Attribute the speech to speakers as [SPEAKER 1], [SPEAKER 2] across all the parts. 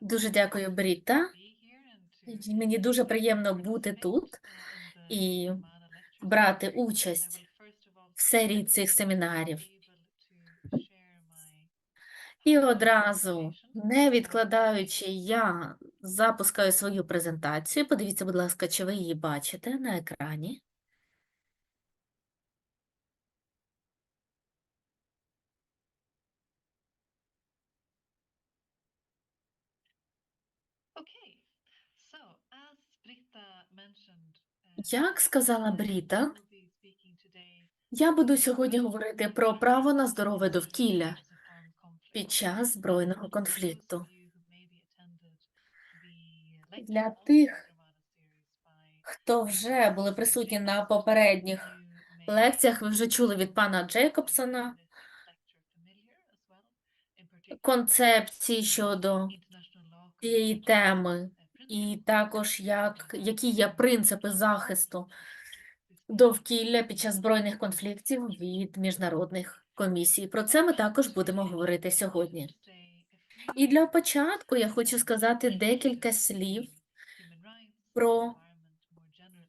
[SPEAKER 1] Дуже дякую,
[SPEAKER 2] be here and to
[SPEAKER 1] І Мені дуже приємно бути тут
[SPEAKER 2] uh,
[SPEAKER 1] і брати участь в серії цих семінарів. І одразу, не
[SPEAKER 2] Uh,
[SPEAKER 1] відкладаючи, я запускаю свою презентацію. Подивіться, будь ласка, чи ви її бачите на екрані. Як сказала Бріта, я буду сьогодні говорити про право на здорове довкілля під час
[SPEAKER 2] Uh,
[SPEAKER 1] збройного конфлікту. Для тих, хто вже були присутні на попередніх лекціях, ви вже чули від пана Джейкобсона концепції щодо цієї теми,
[SPEAKER 2] uh,
[SPEAKER 1] і також як, які є принципи захисту довкілля під час збройних конфліктів від міжнародних комісій. Про це ми також будемо говорити сьогодні. І для початку я хочу сказати декілька слів про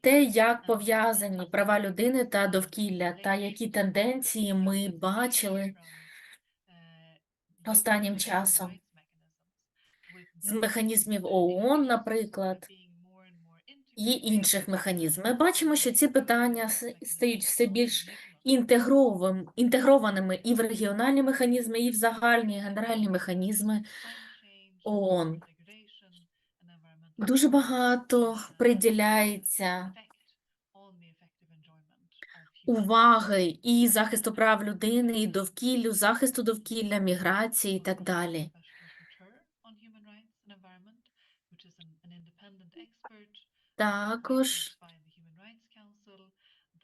[SPEAKER 1] те, як пов'язані права людини та довкілля, та які тенденції ми бачили останнім часом з механізмів ООН, наприклад, і інших механізмів. Ми бачимо, що ці питання стають все більш інтегрованими і в регіональні механізми, і в загальні генеральні механізми ООН. Дуже багато приділяється уваги і захисту прав людини, і довкіллю, захисту довкілля, міграції і так далі. Також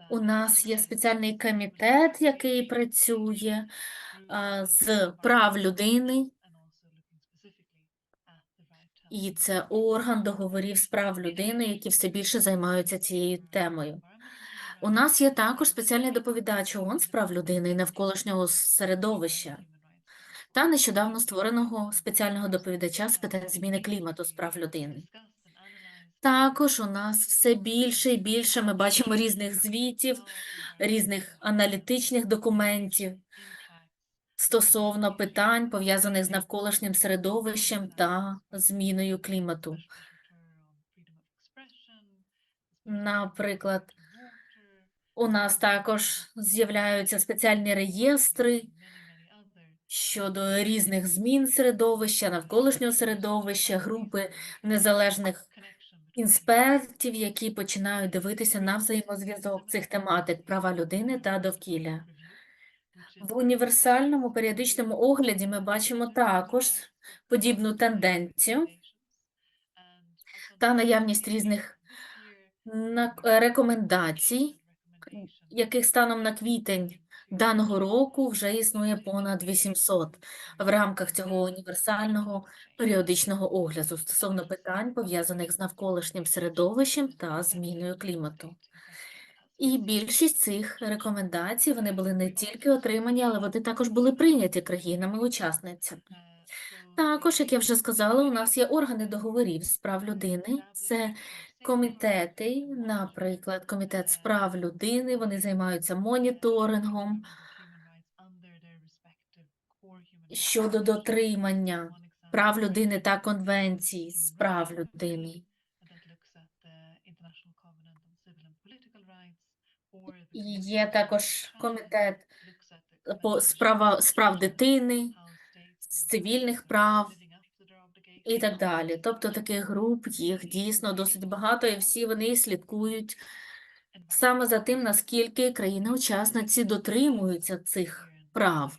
[SPEAKER 1] у нас є спеціальний комітет, який працює з прав людини, і це орган договорів з прав людини, які все більше займаються цією темою. У нас є також спеціальний доповідач ООН з прав людини і навколишнього середовища та нещодавно створеного спеціального доповідача з питань зміни клімату з прав людини. Також у нас все більше і більше ми бачимо різних звітів, різних аналітичних документів стосовно питань, пов'язаних з навколишнім середовищем та зміною клімату. Наприклад, у нас також з'являються спеціальні реєстри щодо різних змін середовища, навколишнього середовища, групи незалежних інспектів, які починають дивитися на взаємозв'язок цих тематик права людини та довкілля. В універсальному періодичному огляді ми бачимо також подібну тенденцію та наявність різних е, рекомендацій, яких станом на квітень даного року вже існує понад 800 в рамках цього універсального періодичного огляду стосовно питань, пов'язаних з навколишнім середовищем та зміною клімату. І більшість цих рекомендацій вони були не тільки отримані, але вони також були прийняті країнами-учасницями. Також, як я вже сказала, у нас є органи договорів з прав людини. Це комітети, наприклад, комітет з прав людини. Вони займаються моніторингом щодо дотримання прав людини та конвенцій з прав людини. І є також комітет по справа справ дитини, з цивільних прав і так далі. Тобто таких груп їх дійсно досить багато, і всі вони слідкують саме за тим, наскільки країни-учасниці дотримуються цих прав.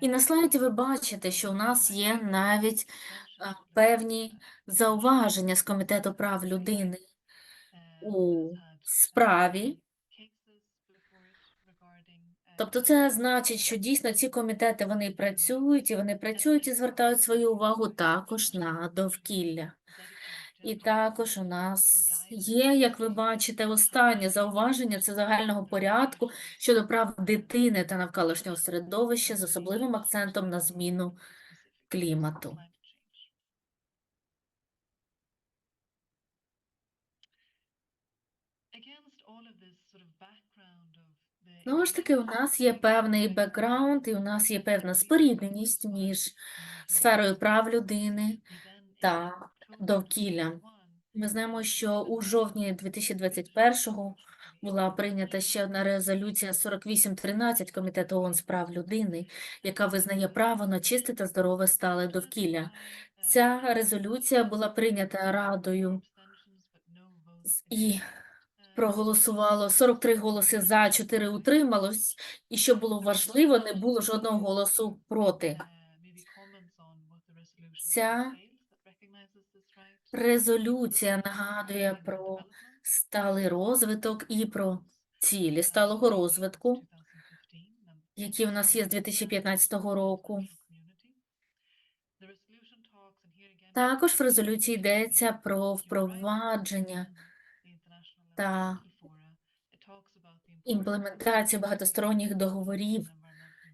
[SPEAKER 1] І на слайді ви бачите, що у нас є навіть певні зауваження з Комітету прав людини у справі. Тобто це значить, що дійсно ці комітети вони працюють, і вони працюють і звертають свою увагу також на довкілля. І також у нас є, як ви бачите, останнє зауваження це загального порядку щодо прав дитини та навколишнього середовища з особливим акцентом на зміну клімату. Знову ж таки, у нас є певний бекграунд, і у нас є певна спорідненість між сферою прав людини та довкіллям. Ми знаємо, що у жовтні 2021-го була прийнята ще одна резолюція 4813 Комітету ООН з прав людини, яка визнає право на чисте та здорове стале довкілля. Ця резолюція була прийнята Радою і проголосувало 43 голоси за, 4 утрималось, і що було важливо, не було жодного голосу проти. Ця Резолюція нагадує про сталий розвиток і про цілі сталого розвитку, які в нас є з 2015 року. Також в резолюції йдеться про впровадження та імплементацію багатосторонніх договорів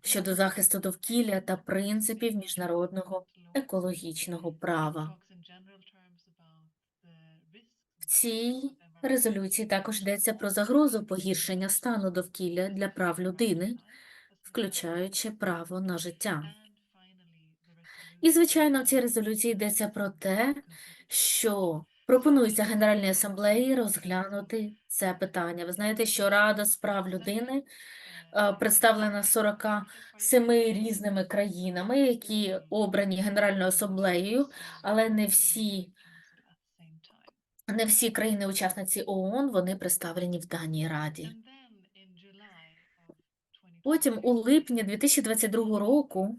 [SPEAKER 1] щодо захисту довкілля та принципів міжнародного екологічного права. В цій резолюції також йдеться про загрозу погіршення стану довкілля для прав людини, включаючи право на життя. І, звичайно, в цій резолюції йдеться про те, що пропонується Генеральній асамблеї розглянути це питання. Ви знаєте, що Рада з прав людини е, представлена 47 різними країнами, які обрані Генеральною асамблеєю, але не всі, не всі країни-учасниці ООН вони представлені в даній раді. Потім у липні 2022 року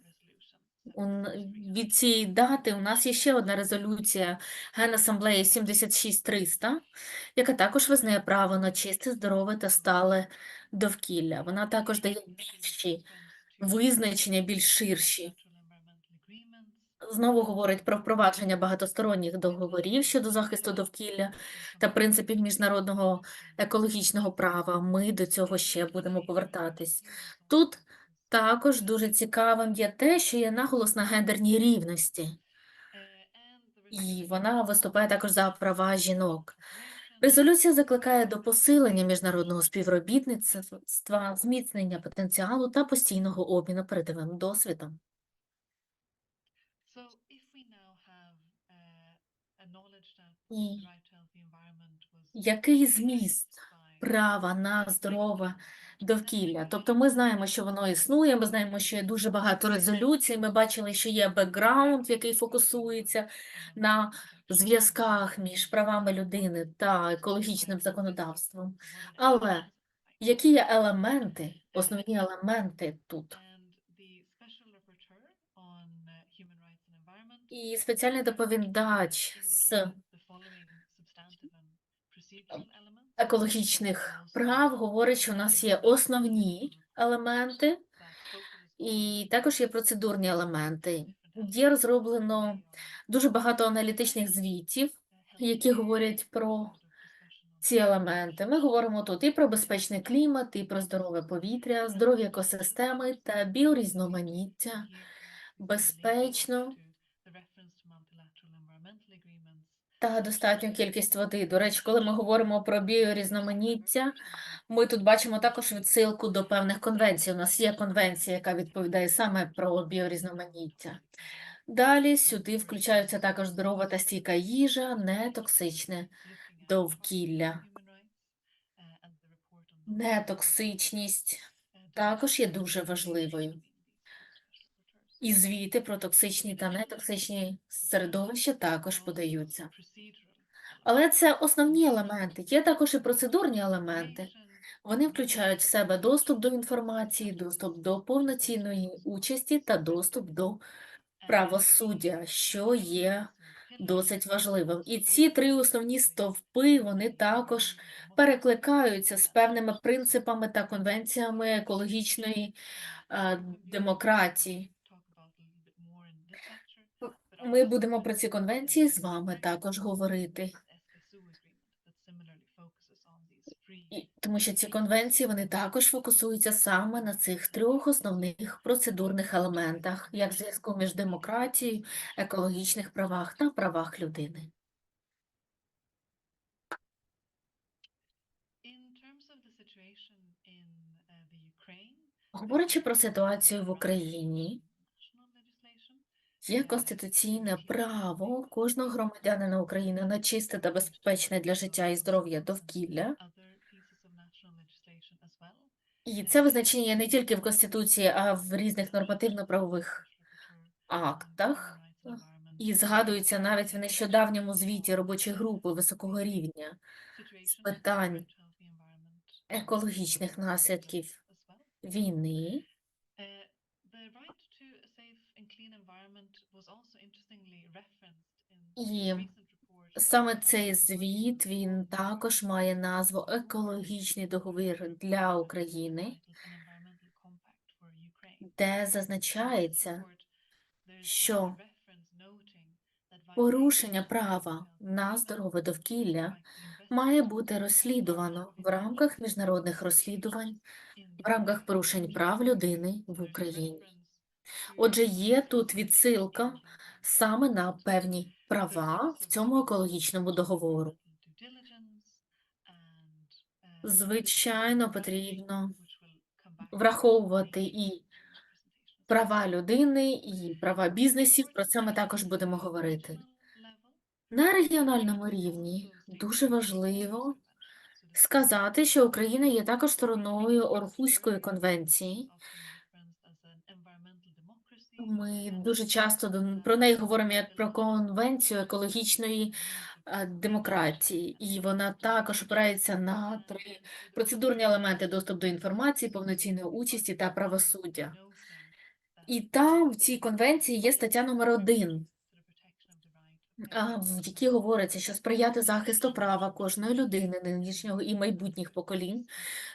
[SPEAKER 1] від цієї дати у нас є ще одна резолюція Генасамблеї 76300, яка також визнає право на чисте, здорове та стале довкілля. Вона також дає більші визначення, більш ширші. Знову говорить про впровадження багатосторонніх договорів щодо захисту довкілля та принципів міжнародного екологічного права. Ми до цього ще будемо повертатись. Тут також дуже цікавим є те, що є наголос на гендерній рівності, і вона виступає також за права жінок. Резолюція закликає до посилення міжнародного співробітництва, зміцнення потенціалу та постійного обміну передовим досвідом. І який зміст права на здорове довкілля. Тобто ми знаємо, що воно існує, ми знаємо, що є дуже багато резолюцій, ми бачили, що є бекграунд, який фокусується на зв'язках між правами людини та екологічним законодавством. Але які є елементи, основні елементи тут? І спеціальний доповідач з екологічних прав говорить, що у нас є основні елементи, і також є процедурні елементи. Є розроблено дуже багато аналітичних звітів, які говорять про ці елементи. Ми говоримо тут і про безпечний клімат, і про здорове повітря, здорові екосистеми та біорізноманіття, безпечно та достатню кількість води. До речі, коли ми говоримо про біорізноманіття, ми тут бачимо також відсилку до певних конвенцій. У нас є конвенція, яка відповідає саме про біорізноманіття. Далі сюди включаються також здорова та стійка їжа, нетоксичне довкілля. Нетоксичність також є дуже важливою. І звіти про токсичні та нетоксичні середовища також подаються. Але це основні елементи. Є також і процедурні елементи. Вони включають в себе доступ до інформації, доступ до повноцінної участі та доступ до правосуддя, що є досить важливим. І ці три основні стовпи вони також перекликаються з певними принципами та конвенціями екологічної е, демократії. Ми будемо про ці конвенції з вами також говорити. І тому що ці конвенції вони також фокусуються саме на цих трьох основних процедурних елементах, як зв'язку між демократією, екологічних правах та правах людини. Говорячи про ситуацію в Україні, є конституційне право кожного громадянина України на чисте та безпечне для життя і здоров'я довкілля. І це визначення не тільки в Конституції, а в різних нормативно-правових актах. І згадуються навіть в нещодавньому звіті робочої групи високого рівня з питань екологічних наслідків війни. І Саме цей звіт він також має назву Екологічний договір для України, де зазначається, що порушення права на здорове довкілля має бути розслідувано в рамках міжнародних розслідувань, в рамках порушень прав людини в Україні. Отже, є тут відсилка саме на певні права в цьому екологічному договору. Звичайно, потрібно враховувати і права людини, і права бізнесів. Про це ми також будемо говорити. На регіональному рівні дуже важливо сказати, що Україна є також стороною Орхуської конвенції. Ми дуже часто про неї говоримо як про конвенцію екологічної е, демократії, і вона також опирається на три процедурні елементи: доступ до інформації, повноцінної участі та правосуддя. І там в цій конвенції є стаття номер один, в якій говориться, що сприяти захисту права кожної людини, нинішнього і майбутніх поколінь,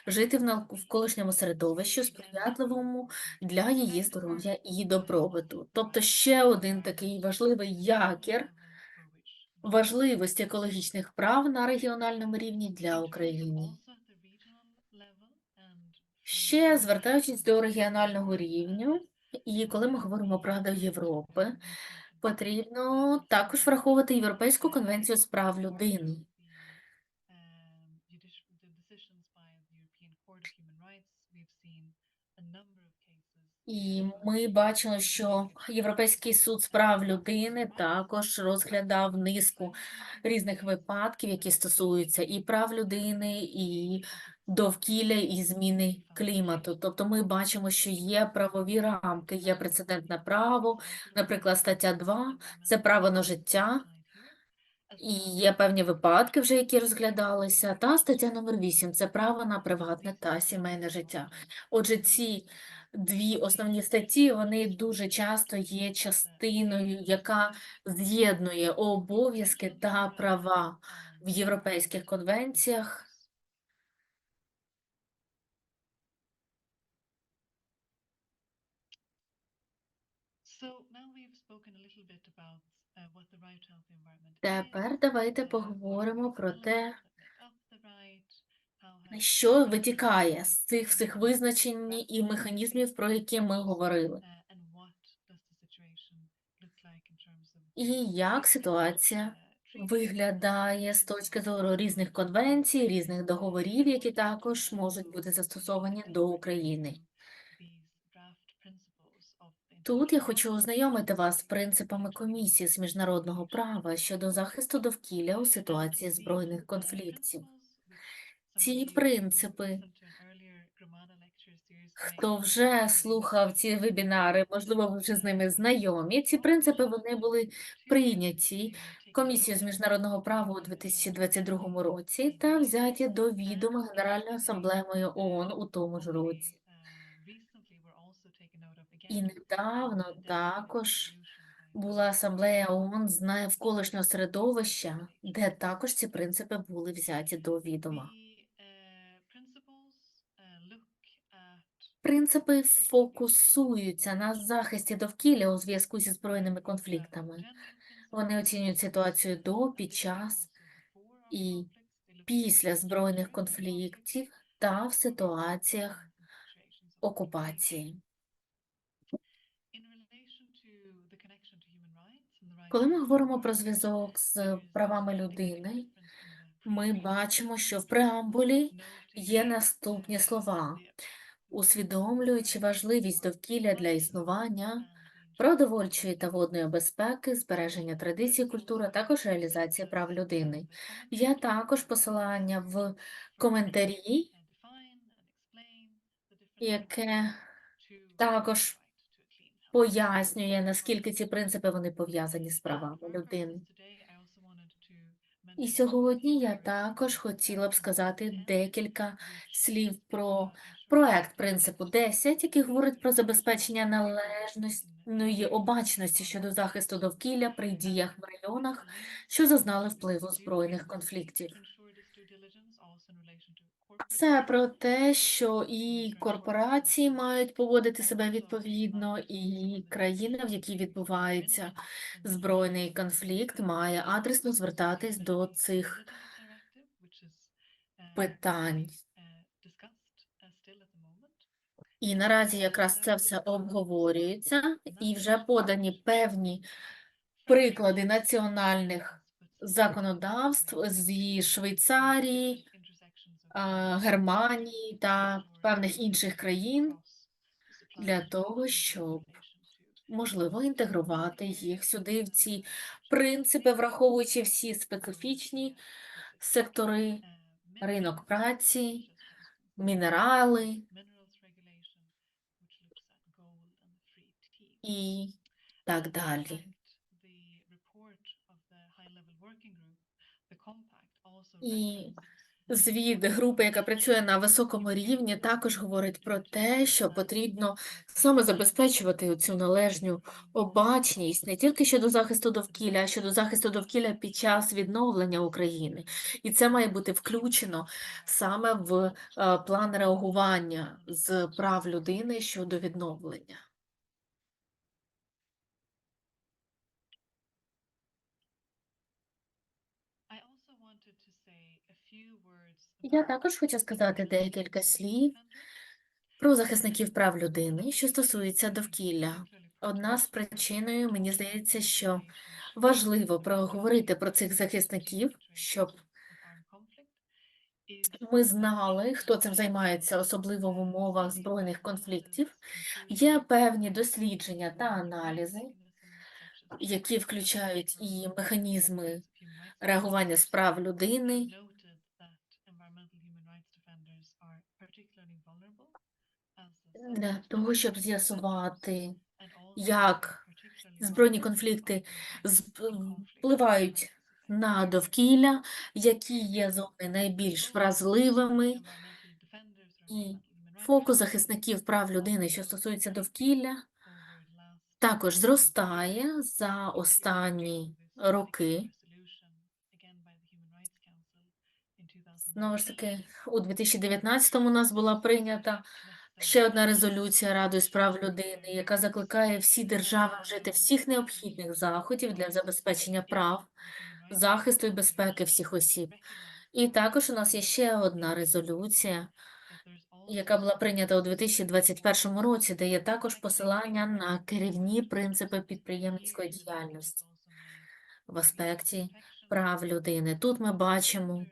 [SPEAKER 1] жити в навколишньому середовищі, сприятливому для її здоров'я і добробуту. Тобто ще один такий важливий якір важливості екологічних прав на регіональному рівні для України. Ще звертаючись до регіонального рівня, і коли ми говоримо про Раду Європи, потрібно також враховувати Європейську конвенцію з прав людини. І ми бачили, що Європейський суд з прав людини також розглядав низку різних випадків, які стосуються і прав людини, і довкілля, і зміни клімату. Тобто ми бачимо, що є правові рамки, є прецедентне право, наприклад, стаття 2 – це право на життя, і є певні випадки вже, які розглядалися, та стаття номер 8 – це право на приватне та сімейне життя. Отже, ці дві основні статті, вони дуже часто є частиною, яка з'єднує обов'язки та права в європейських конвенціях. Тепер давайте поговоримо про те, що витікає з цих всіх визначень і механізмів, про які ми говорили. І як ситуація виглядає з точки зору різних конвенцій, різних договорів, які також можуть бути застосовані до України. Тут я хочу ознайомити вас з принципами комісії з міжнародного права щодо захисту довкілля у ситуації збройних конфліктів. Ці принципи, хто вже слухав ці вебінари, можливо, ви вже з ними знайомі. Ці принципи вони були прийняті комісією з міжнародного права у 2022 році та взяті до відома Генеральною асамблеєю ООН у тому ж році. І недавно також була асамблея ООН з навколишнього середовища, де також ці принципи були взяті до відома. Принципи фокусуються на захисті довкілля у зв'язку зі збройними конфліктами. Вони оцінюють ситуацію до, під час і після збройних конфліктів та в ситуаціях окупації. Коли ми говоримо про зв'язок з правами людини, ми бачимо, що в преамбулі є наступні слова, усвідомлюючи важливість довкілля для існування, продовольчої та водної безпеки, збереження традицій, культури, а також реалізації прав людини. Є також посилання в коментарі, яке також пояснює, наскільки ці принципи вони пов'язані з правами людини. І сьогодні я також хотіла б сказати декілька слів про проект принципу 10, який говорить про забезпечення належної обачності щодо захисту довкілля при діях в районах, що зазнали впливу збройних конфліктів. Це про те, що і корпорації мають поводити себе відповідно, і країна, в якій відбувається збройний конфлікт, має адресно звертатись до цих питань. І наразі якраз це все обговорюється, і вже подані певні приклади національних законодавств зі Швейцарії, Германії та певних інших країн для того, щоб можливо інтегрувати їх сюди в ці принципи, враховуючи всі специфічні сектори, ринок праці, мінерали і так далі. І звіт групи, яка працює на високому рівні, також говорить про те, що потрібно саме забезпечувати цю належну обачність не тільки щодо захисту довкілля, а щодо захисту довкілля під час відновлення України. І це має бути включено саме в е, план реагування з прав людини щодо відновлення. Я також хочу сказати декілька слів про захисників прав людини, що стосується довкілля. Одна з причиною, мені здається, що важливо проговорити про цих захисників, щоб ми знали, хто цим займається, особливо в умовах збройних конфліктів. Є певні дослідження та аналізи, які включають і механізми реагування з прав людини, для того, щоб з'ясувати, як збройні конфлікти впливають на довкілля, які є зони найбільш вразливими, і фокус захисників прав людини, що стосується довкілля, також зростає за останні роки. Знову ж таки, у 2019 у нас була прийнята ще одна резолюція Ради з прав людини, яка закликає всі держави вжити всіх необхідних заходів для забезпечення прав, захисту і безпеки всіх осіб. І також у нас є ще одна резолюція, яка була прийнята у 2021 році, де є також посилання на керівні принципи підприємницької діяльності в аспекті прав людини. Тут ми бачимо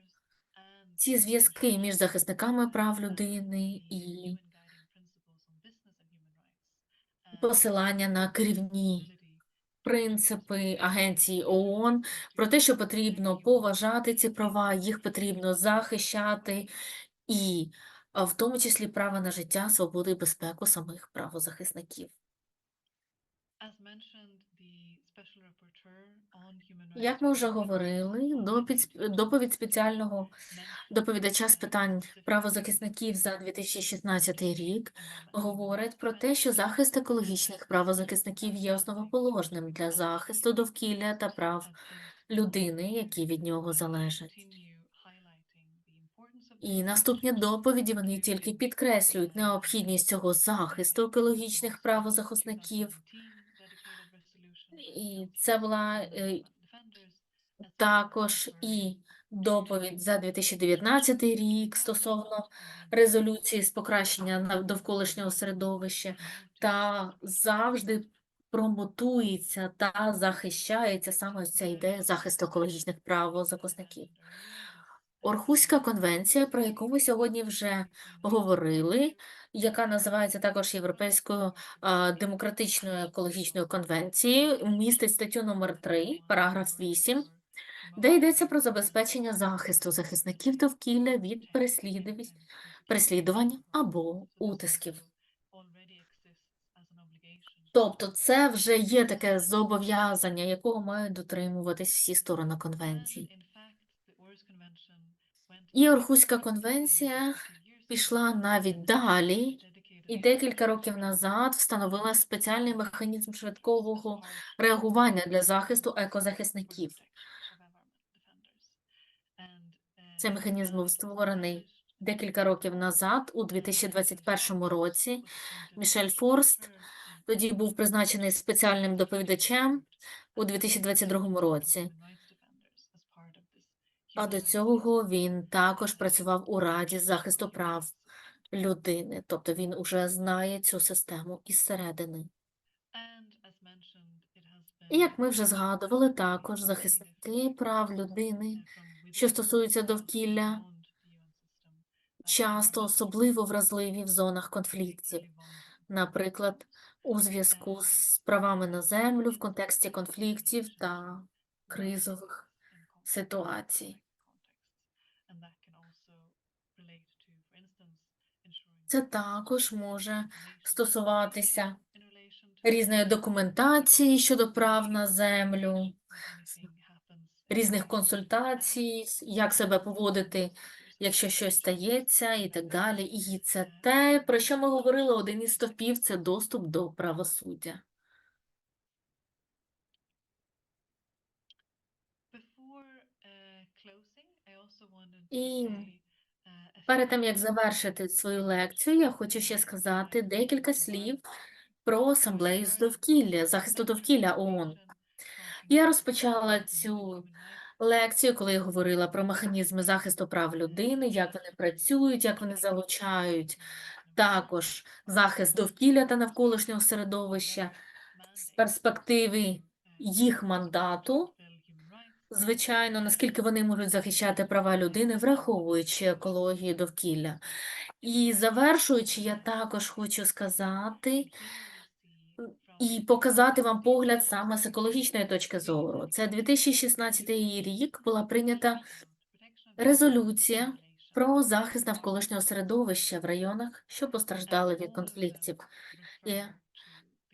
[SPEAKER 1] ці зв'язки між захисниками прав людини і посилання на керівні принципи агенції ООН про те, що потрібно поважати ці права, їх потрібно захищати, і в тому числі право на життя, свободу і безпеку самих правозахисників. Як ми вже говорили, доповідь, доповідь спеціального доповідача з питань правозахисників за 2016 рік говорить про те, що захист екологічних правозахисників є основоположним для захисту довкілля та прав людини, які від нього залежать. І наступні доповіді вони тільки підкреслюють необхідність цього захисту екологічних правозахисників. І це була е, також і доповідь за 2019 рік стосовно резолюції з покращення довколишнього середовища та завжди промотується та захищається саме ця ідея захисту екологічних прав захисників. Орхуська конвенція, про яку ми сьогодні вже говорили, яка називається також Європейською демократичною екологічною конвенцією, містить статтю номер 3, параграф 8, де йдеться про забезпечення захисту захисників довкілля від переслідувань, або утисків. Тобто це вже є таке зобов'язання, якого мають дотримуватись всі сторони конвенції. І Орхуська конвенція пішла навіть далі і декілька років назад встановила спеціальний механізм швидкого реагування для захисту екозахисників. Цей механізм був створений декілька років назад, у 2021 році. Мішель Форст тоді був призначений спеціальним доповідачем у 2022 році. А до цього він також працював у Раді захисту прав людини, тобто він уже знає цю систему із середини. І як ми вже згадували, також захисники прав людини, що стосуються довкілля, часто особливо вразливі в зонах конфліктів, наприклад, у зв'язку з правами на землю в контексті конфліктів та кризових ситуацій. Це також може стосуватися різної документації щодо прав на землю, різних консультацій, як себе поводити, якщо щось стається, і так далі. І це те, про що ми говорили, один із стовпів це доступ до правосуддя. І Перед тим, як завершити свою лекцію, я хочу ще сказати декілька слів про асамблею з довкілля, захисту довкілля ООН. Я розпочала цю лекцію, коли я говорила про механізми захисту прав людини, як вони працюють, як вони залучають також захист довкілля та навколишнього середовища з перспективи їх мандату. Звичайно, наскільки вони можуть захищати права людини, враховуючи екологію довкілля. І завершуючи, я також хочу сказати і показати вам погляд саме з екологічної точки зору. Це 2016 рік була прийнята резолюція про захист навколишнього середовища в районах, що постраждали від конфліктів. І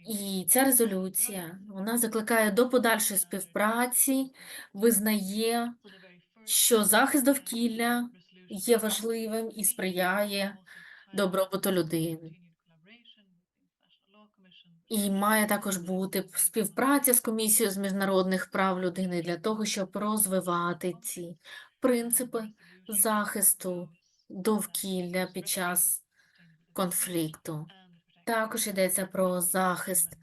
[SPEAKER 1] і ця резолюція вона закликає до подальшої співпраці, визнає, що захист довкілля є важливим і сприяє добробуту людини. І має також бути співпраця з комісією з міжнародних прав людини для того, щоб розвивати ці принципи захисту довкілля під час конфлікту. Також йдеться про захист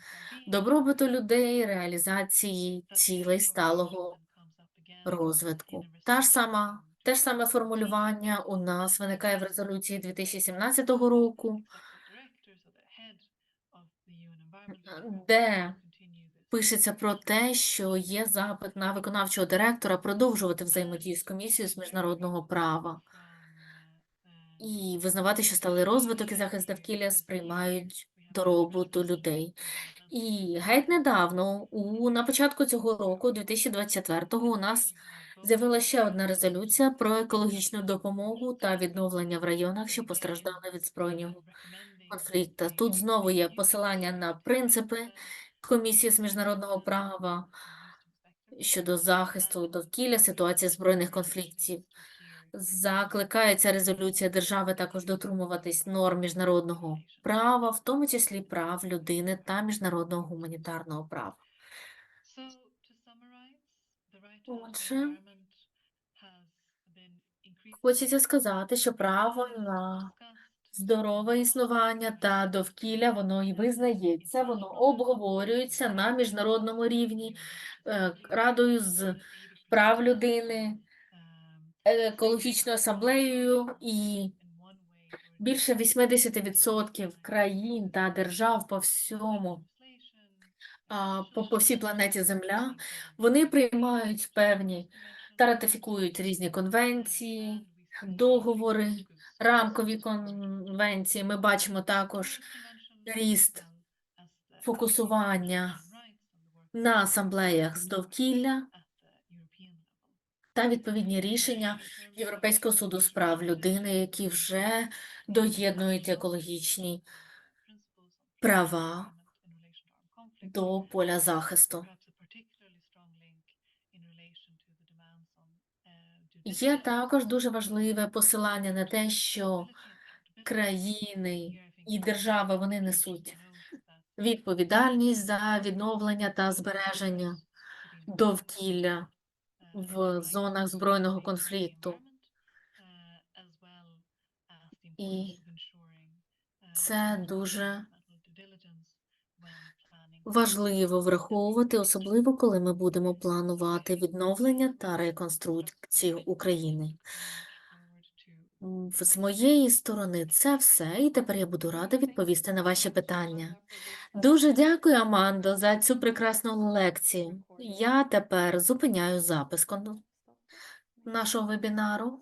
[SPEAKER 1] добробуту людей, реалізації цілей сталого розвитку. Та ж сама, те ж саме формулювання у нас виникає в резолюції 2017 року, де пишеться про те, що є запит на виконавчого директора продовжувати взаємодію з комісією з міжнародного права і визнавати, що сталий розвиток і захист довкілля сприймають до роботу людей. І геть недавно, у на початку цього року, 2024-го, у нас з'явилася ще одна резолюція про екологічну допомогу та відновлення в районах, що постраждали від збройного конфлікту. Тут знову є посилання на принципи комісії з міжнародного права щодо захисту довкілля, ситуації збройних конфліктів. Закликається резолюція держави також дотримуватись норм міжнародного права, в тому числі прав людини та міжнародного гуманітарного права. Отже, хочеться сказати, що право на здорове існування та довкілля, воно і визнається, воно обговорюється на міжнародному рівні е, Радою з прав людини екологічною асамблеєю і більше 80% країн та держав по всьому, по, по всій планеті Земля, вони приймають певні та ратифікують різні конвенції, договори, рамкові конвенції. Ми бачимо також ріст фокусування на асамблеях з довкілля та відповідні рішення Європейського суду з прав людини, які вже доєднують екологічні права до поля захисту. Є також дуже важливе посилання на те, що країни і держави вони несуть відповідальність за відновлення та збереження довкілля в зонах збройного конфлікту. І це дуже важливо враховувати, особливо коли ми будемо планувати відновлення та реконструкцію України. З моєї сторони це все, і тепер я буду рада відповісти на ваші питання. Дуже дякую, Амандо, за цю прекрасну лекцію. Я тепер зупиняю запис нашого вебінару.